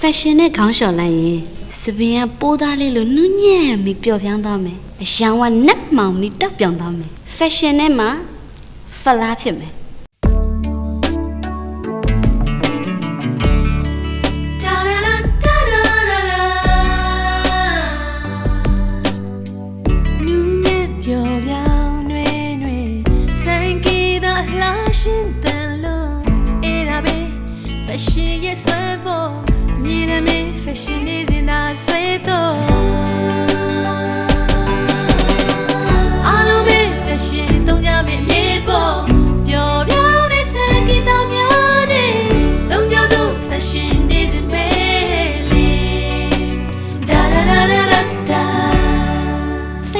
fashion နဲ့ခေါင်းလျှော်လိုက်ရင်စပင်ကပိုးသားလေးလိုနုညံ့ပြီးပျော်ပြောင်းသွားမယ်အရောင်ကနက်မှောင်ပြီးတောက်ပြောင်သွားမယ် fashion နဲ့မှဖလားဖြစ်မယ်နူးနဲ့ပျော်ပြောင်းတွင်တွင်ဆိုင်ကီသာလှရှင်တန်လို့အဲ့ဒါပဲ fashion ရဲ့ဆွဲဖို့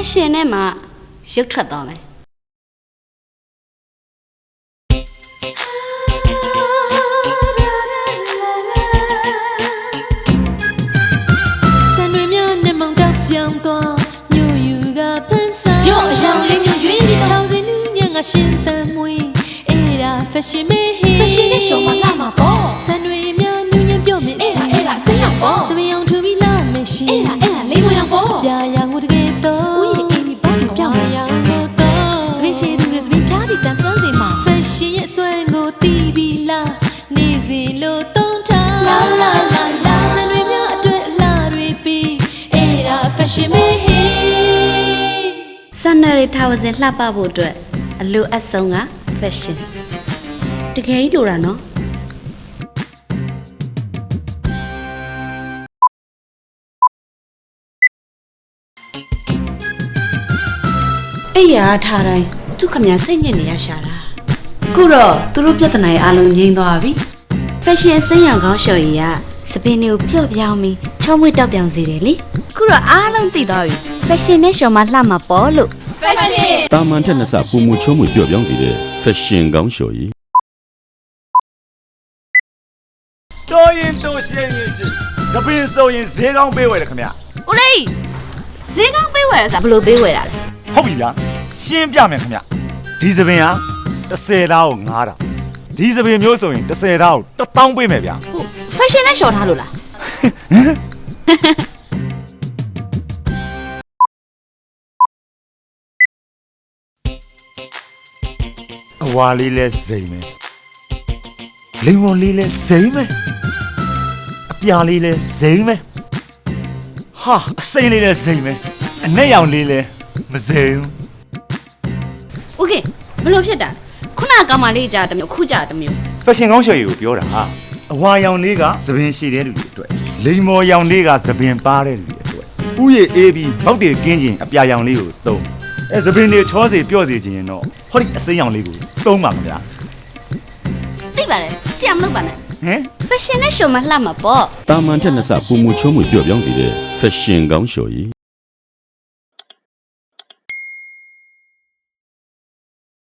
fashion နဲ့မှရုပ်ထွက်သွားမယ်ဆန်တွေများနဲ့မောင်တပြောင်းသွားမြို့ယူကပန်းစားရော့အရောင်လေးမျိုးရွေးပြီးတော့ထောင်စင်နူးညံ့ကရှင်တန်မွေးအဲ့ဒါ fashion မေးဟေး fashion နဲ့ရှော်မှလာမှာပေါ့ လို့တုံးထားလာလာလာလာဆန်တွေများအတွက်အလှတွေပြီးအဲ့ဒါ fashion မေးဟေးဆန်နယ်ရီထားဝစင်လှပဖို့အတွက်အလိုအပ်ဆုံးက fashion တကယ်ကြီးလိုတာနော်အဲ့ရထားတိုင်းသူခမညာစိတ်ညစ်နေရရှာတာအခုတော့သူတို့ပြဿနာရဲ့အလုံးငြိမ်းသွားပြီ fashion စမ်းရောင်ကောင်းလျှော်ရည်ကစပင်းတွေကိုပျော့ပြောင်းပြီးချောမွေ့တောက်ပြောင်စေတယ်လေအခုတော့အားလုံးသိသွားပြီ fashion နဲ့လျှော်မှလှမှာပေါ့လို့တာမန်ထက်နှစ်ဆပူမူချုံးမှုပျော့ပြောင်းစေတဲ့ fashion ကောင်းလျှော်ရည်တော်ရင်တော်ရှင်းရင်ရှင်းသပင်စုံရင်ဈေးကောင်းပေးဝယ်တယ်ခင်ဗျဦးလေးဈေးကောင်းပေးဝယ်ရစားဘယ်လိုပေးဝယ်တာလဲဟုတ်ပြီလားရှင်းပြမယ်ခင်ဗျဒီသပင်က30သားကို9တောင် ဒီစပင်မျိုးဆိုရင်30သားကို1000ပေးမယ်ဗျာဟုတ် fashion နဲ့လျှော်ထားလို့လားအဝါလေးလဲစိမ့်မယ်လိမ္မော်လေးလဲစိမ့်မယ်အပြာလေးလဲစိမ့်မယ်ဟာအစိမ့်လေးလဲစိမ့်မယ်အနက်ရောင်လေးလဲမစိမ့်ဘူး okay ဘလို့ဖြစ်တာလဲ နကကောင်မလေးကြာတစ်မျိုးခုကြာတစ်မျိုးဖက်ရှင်ကောင်းရှယ်ရီကိုပြောတာဟာအဝါရောင်လေးကသပင်ရှည်တဲ့လူတွေအတွက်လိမ္မော်ရောင်လေးကသပင်ပါတဲ့လူတွေအတွက်ဥယေအေးပြီးဘောက်တွေကင်းခြင်းအပြာရောင်လေးကိုသုံးအဲသပင်တွေချောစေပြော့စေခြင်းရင်တော့ဟောဒီအစိမ်းရောင်လေးကိုသုံးပါခင်ဗျာသိပါတယ်ဆရာမလုပ်ပါနဲ့ ဟမ် fashion နဲ့လျှော်မှလှမှာပေါ့ တာမန်ထက်နှစ်ဆပူမူချုံးမှုပျော့ပြောင်းစေတဲ့ fashion ကောင်းလျှော်ရည်